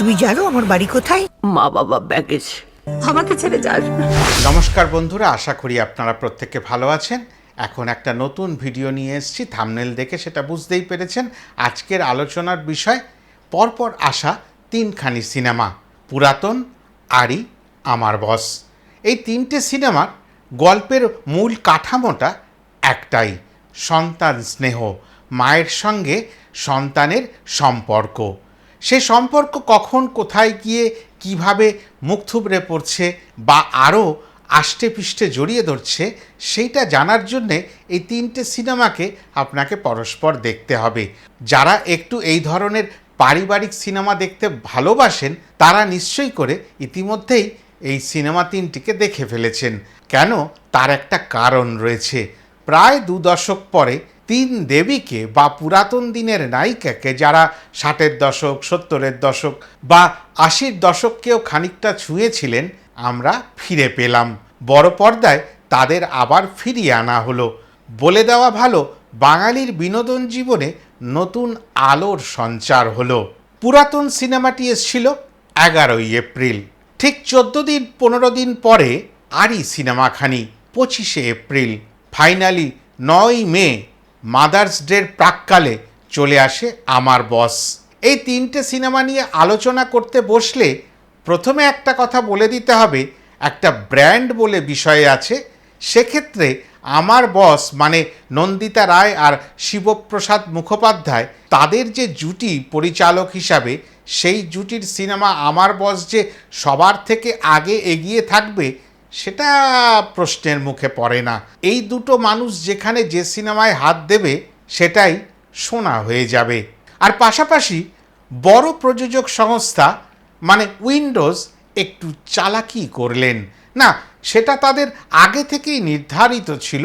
তুমি জানো আমার বাড়ি কোথায়? মা বাবা ব্যাগেজ। আমাকে ছেড়ে যাস নমস্কার বন্ধুরা আশা করি আপনারা প্রত্যেকে ভালো আছেন। এখন একটা নতুন ভিডিও নিয়ে এসেছি থামনেল দেখে সেটা বুঝতেই পেরেছেন। আজকের আলোচনার বিষয় পরপর আসা তিনখানি সিনেমা পুরাতন আরি আমার বস। এই তিনটে সিনেমার গল্পের মূল কাঠামোটা একটাই সন্তান স্নেহ মায়ের সঙ্গে সন্তানের সম্পর্ক। সে সম্পর্ক কখন, কোথায়, গিয়ে কীভাবে মুখ থুবড়ে পড়ছে বা আরও আষ্টে পিষ্টে জড়িয়ে ধরছে, সেইটা জানার জন্যে এই তিনটে সিনেমাকে আপনাকে পরস্পর দেখতে হবে। যারা একটু এই ধরনের পারিবারিক সিনেমা দেখতে ভালোবাসেন, তারা নিশ্চয়ই করে ইতিমধ্যেই এই সিনেমা তিনটিকে দেখে ফেলেছেন। কেন? তার একটা কারণ রয়েছে। প্রায় দু দশক পরে তিন দেবীকে বা পুরাতন দিনের নায়িকাকে, যারা ষাটের দশক, সত্তরের দশক বা আশির দশককেও খানিকটা ছুঁয়েছিলেন, আমরা ফিরে পেলাম। বড় পর্দায় তাদের আবার ফিরিয়ে আনা হলো। বলে দেওয়া ভালো, বাঙালির বিনোদন জীবনে নতুন আলোর সঞ্চার হলো। পুরাতন সিনেমাটি এসছিল এগারোই এপ্রিল। ঠিক চোদ্দ দিন, পনেরো দিন পরে আরই সিনেমাখানি, পঁচিশে এপ্রিল। ফাইনালি নয় মে মাদার্স ডের প্রাককালে চলে আসে আমার বস। এই তিনটে সিনেমা নিয়ে আলোচনা করতে বসলে প্রথমে একটা কথা বলে দিতে হবে, একটা ব্র্যান্ড বলে বিষয় আছে। সেক্ষেত্রে আমার বস মানে নন্দিতা রায় আর শিবপ্রসাদ মুখোপাধ্যায়, তাদের যে জুটি পরিচালক হিসাবে, সেই জুটির সিনেমা আমার বস যে সবার থেকে আগে এগিয়ে থাকবে সেটা প্রশ্নের মুখে পড়ে না। এই দুটো মানুষ যেখানে যে সিনেমায় হাত দেবে, সেটাই শোনা হয়ে যাবে। আর পাশাপাশি বড় প্রযোজক সংস্থা মানে উইন্ডোজ, একটু চালাকি করলেন। না, সেটা তাদের আগে থেকেই নির্ধারিত ছিল।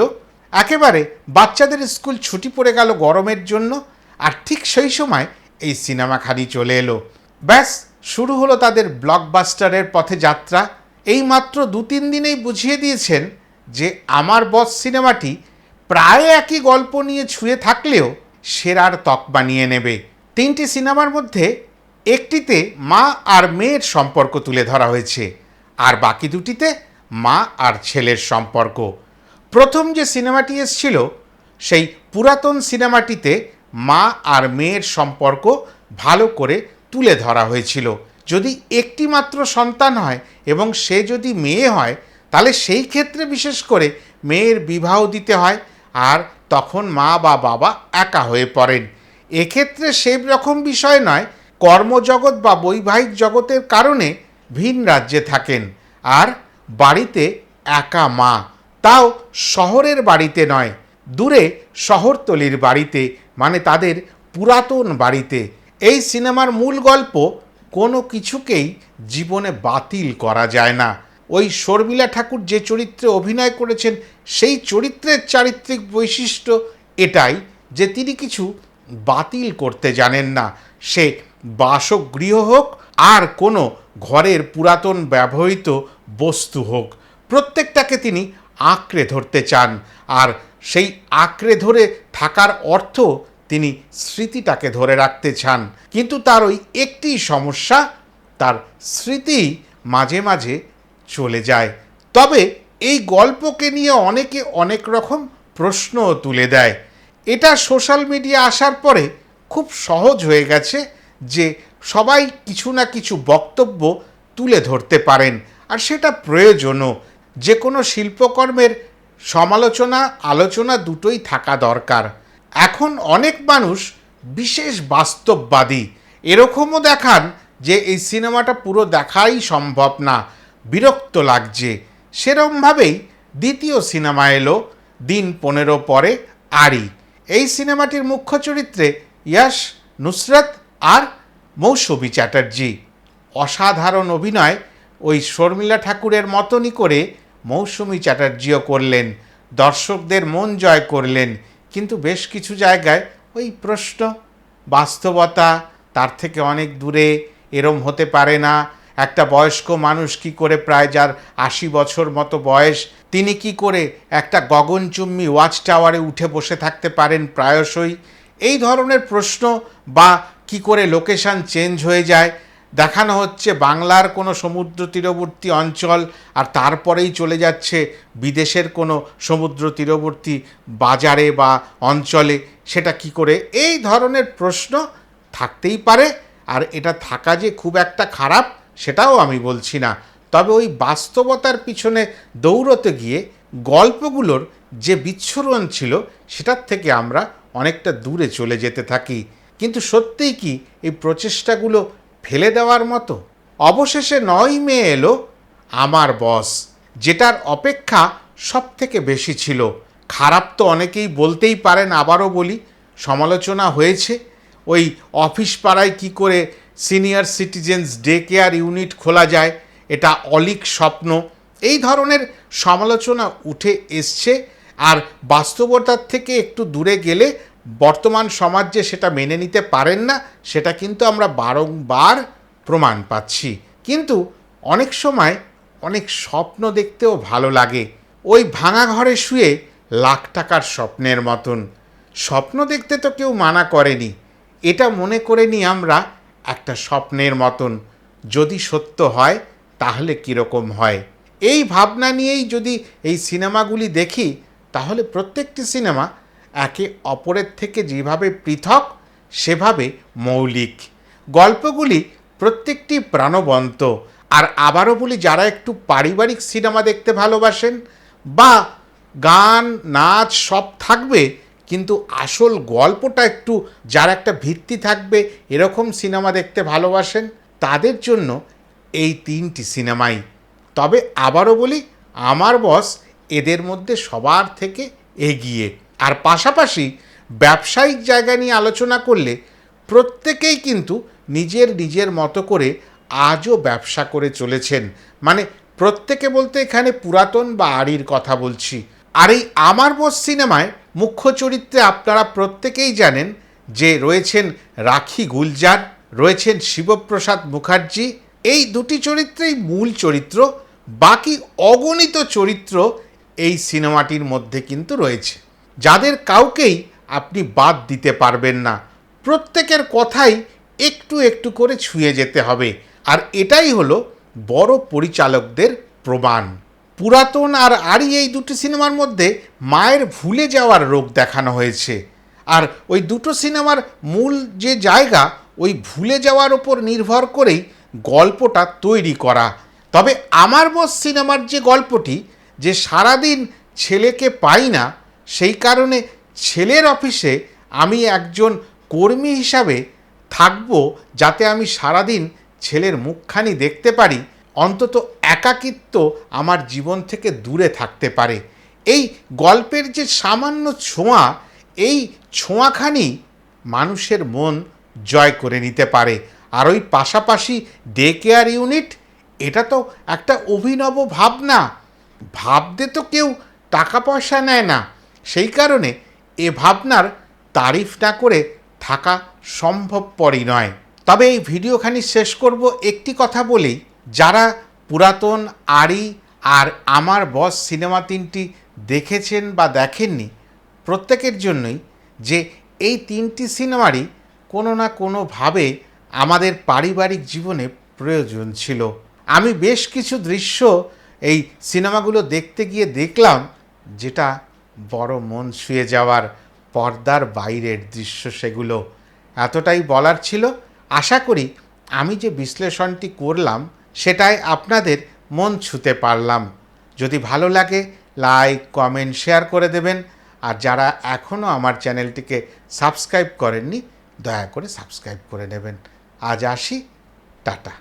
একেবারে বাচ্চাদের স্কুল ছুটি পড়ে গেল গরমের জন্য, আর ঠিক সেই সময় এই সিনেমাখানি চলে এলো। ব্যাস, শুরু হলো তাদের ব্লকবাস্টারের পথে যাত্রা। এই মাত্র দু তিন দিনেই বুঝিয়ে দিয়েছেন যে আমার বস সিনেমাটি প্রায় একই গল্প নিয়ে ছুঁয়ে থাকলেও সেরার তকমা বানিয়ে নেবে। তিনটি সিনেমার মধ্যে একটিতে মা আর মেয়ের সম্পর্ক তুলে ধরা হয়েছে, আর বাকি দুটিতে মা আর ছেলের সম্পর্ক। প্রথম যে সিনেমাটি এসছিল, সেই পুরাতন সিনেমাটিতে মা আর মেয়ের সম্পর্ক ভালো করে তুলে ধরা হয়েছিল। যদি একটি মাত্র সন্তান হয় এবং সে যদি মেয়ে হয়, তাহলে সেই ক্ষেত্রে বিশেষ করে মেয়ের বিবাহ দিতে হয় আর তখন মা বা বাবা একা হয়ে পড়েন। এক্ষেত্রে সেই রকম বিষয় নয়, কর্মজগৎ বা বৈবাহিক জগতের কারণে ভিন রাজ্যে থাকেন। আর বাড়িতে একা মা, তাও শহরের বাড়িতে নয়, দূরে শহরতলির বাড়িতে মানে তাদের পুরাতন বাড়িতে। এই সিনেমার মূল গল্প কোনো কিছুকেই জীবনে বাতিল করা যায় না। ওই শর্মিলা ঠাকুর যে চরিত্রে অভিনয় করেছেন, সেই চরিত্রের চারিত্রিক বৈশিষ্ট্য এটাই যে তিনি কিছু বাতিল করতে জানেন না। সে বাসগৃহ হোক আর কোনো ঘরের পুরাতন ব্যবহৃত বস্তু হোক, প্রত্যেকটাকে তিনি আঁকড়ে ধরতে চান। আর সেই আঁকড়ে ধরে থাকার অর্থ তিনি স্মৃতিটাকে ধরে রাখতে চান। কিন্তু তার ওই একটি সমস্যা, তার স্মৃতি মাঝে মাঝে চলে যায়। তবে এই গল্পকে নিয়ে অনেকে অনেক রকম প্রশ্নও তুলে দেয়। এটা সোশ্যাল মিডিয়া আসার পরে খুব সহজ হয়ে গেছে যে সবাই কিছু না কিছু বক্তব্য তুলে ধরতে পারেন। আর সেটা প্রয়োজনও। যে কোনো শিল্পকর্মের সমালোচনা, আলোচনা দুটোই থাকা দরকার। এখন অনেক মানুষ বিশেষ বাস্তববাদী। এরকমও দেখান যে এই সিনেমাটা পুরো দেখাই সম্ভব না। বিরক্ত লাগছে। সেরমভাবেই দ্বিতীয় সিনেমা এলো দিন পনেরো পরে আরি এই সিনেমাটির মুখ্য চরিত্রে ইয়াশ, নুসরত আর মৌসুমী চ্যাটার্জি। অসাধারণ অভিনয় ওই শর্মিলা ঠাকুরের মতনই করে মৌসুমী চ্যাটার্জিও করলেন। দর্শকদের মন জয় করলেন। কিন্তু বেশ কিছু জায়গায় ওই প্রশ্ন, বাস্তবতা তার থেকে অনেক দূরে, এরম হতে পারে না। একটা বয়স্ক মানুষ কি করে প্রায় যার আশি বছর মতো বয়স, তিনি কি করে একটা গগনচুম্বী ওয়াচ টাওয়ারে উঠে বসে থাকতে পারেন প্রায়শই? এই ধরনের প্রশ্ন বা কি করে লোকেশান চেঞ্জ হয়ে যায় দেখানো হচ্ছে বাংলার কোনো সমুদ্র তীরবর্তী অঞ্চল আর তারপরেই চলে যাচ্ছে বিদেশের কোনো সমুদ্র তীরবর্তী বাজারে বা অঞ্চলে। সেটা কি করে? এই ধরনের প্রশ্ন থাকতেই পারে আর এটা থাকা যে খুব একটা খারাপ সেটাও আমি বলছি না। তবে ওই বাস্তবতার পিছনে দৌড়তে গিয়ে গল্পগুলোর যে বিচ্ছুরণ ছিল সেটার থেকে আমরা অনেকটা দূরে চলে যেতে থাকি। কিন্তু সত্যিই কি এই প্রচেষ্টাগুলো ফেলে দেওয়ার মতো। অবশেষে নয় মে এলো আমার বস, যেটার অপেক্ষা সব থেকে বেশি ছিল। খারাপ তো অনেকেই বলতেই পারেন, আবারও বলি, সমালোচনা হয়েছে। ওই অফিস পাড়ায় কি করে senior citizens day care unit খোলা যায়, এটা অলিক স্বপ্ন। এই ধরনের সমালোচনা উঠে এসছে, আর বাস্তবতার থেকে একটু দূরে গেলে বর্তমান সমাজ যে সেটা মেনে নিতে পারেন না, সেটা কিন্তু আমরা বারংবার প্রমাণ পাচ্ছি। কিন্তু অনেক সময় অনেক স্বপ্ন দেখতেও ভালো লাগে। ওই ভাঙা ঘরে শুয়ে লাখ টাকার স্বপ্নের মতন। স্বপ্ন দেখতে তো কেউ মানা করেনি। এটা মনে করে নিই আমরা একটা স্বপ্নের মতন। যদি সত্য হয়, তাহলে কীরকম হয়? এই ভাবনা নিয়েই যদি এই সিনেমাগুলি দেখি, তাহলে প্রত্যেকটি সিনেমা একে অপরের থেকে যেভাবে পৃথক, সেভাবে মৌলিক। গল্পগুলি প্রত্যেকটি প্রাণবন্ত। আর আবারও বলি, যারা একটু পারিবারিক সিনেমা দেখতে ভালোবাসেন বা গান, নাচ সব থাকবে, কিন্তু আসল গল্পটা একটু, যার একটা ভিত্তি থাকবে, এরকম সিনেমা দেখতে ভালোবাসেন, তাদের জন্য এই তিনটি সিনেমাই। তবে আবারও বলি, আমার বস এদের মধ্যে সবার থেকে এগিয়ে। আর পাশাপাশি ব্যবসায়িক জায়গা নিয়ে আলোচনা করলে প্রত্যেকেই কিন্তু নিজের নিজের মতো করে আজও ব্যবসা করে চলেছেন। মানে প্রত্যেকে বলতে এখানে পুরাতন বা আড়ির কথা বলছি। আর এই আমার বস সিনেমায় মুখ্য চরিত্রে আপনারা প্রত্যেকেই জানেন যে রয়েছেন রাখি গুলজার, রয়েছেন শিবপ্রসাদ মুখার্জি। এই দুটি চরিত্রেই মূল চরিত্র, বাকি অগণিত চরিত্র এই সিনেমাটির মধ্যে কিন্তু রয়েছে। যাদের কাউকেই আপনি বাদ দিতে পারবেন না। প্রত্যেকের কথাই একটু একটু করে ছুঁয়ে যেতে হবে। আর এটাই হলো বড় পরিচালকদের প্রমাণ। পুরাতন আর আরই এই দুটি সিনেমার মধ্যে মায়ের ভুলে যাওয়ার রোগ দেখানো হয়েছে। আর ওই দুটো সিনেমার মূল যে জায়গা, ওই ভুলে যাওয়ার ওপর নির্ভর করেই গল্পটা তৈরি করা। তবে আমার বস সিনেমার যে গল্পটি, যে সারাদিন ছেলেকে পাই না সেই কারণে ছেলের অফিসে আমি একজন কর্মী হিসাবে থাকব যাতে আমি সারাদিন ছেলের মুখখানি দেখতে পারি, অন্তত একাকিত্ব আমার জীবন থেকে দূরে থাকতে পারে। এই গল্পের যে সামান্য ছোঁয়া, এই ছোঁয়াখানি মানুষের মন জয় করে নিতে পারে। আর ওই পাশাপাশি ডে কেয়ার ইউনিট এটা তো একটা অভিনব ভাবনা। ভাবতে তো কেউ টাকা পয়সা নেয় না। সেই কারণে এ ভাবনার তারিফ না করে থাকা সম্ভবপরই নয়। তবে এই ভিডিওখানি শেষ করব একটি কথা বলেই। যারা পুরাতন আরি আর আমার বস সিনেমা তিনটি দেখেছেন বা দেখেননি, প্রত্যেকের জন্যই যে এই তিনটি সিনেমারই কোনো না কোনোভাবে আমাদের পারিবারিক জীবনে প্রয়োজন ছিল। আমি বেশ কিছু দৃশ্য এই সিনেমাগুলো দেখতে গিয়ে দেখলাম, যেটা বড় মন ছুঁয়ে যাওয়ার পর্দার বাইরের দৃশ্য সেগুলো এতটাই বলার ছিল। আশা করি আমি যে বিশ্লেষণটি করলাম, সেটাই আপনাদের মন ছুঁতে পারলাম। যদি ভালো লাগে, লাইক, কমেন্ট, শেয়ার করে দেবেন। আর যারা এখনও আমার চ্যানেলটিকে সাবস্ক্রাইব করেননি, দয়া করে সাবস্ক্রাইব করে নেবেন। আজ আসি, টাটা।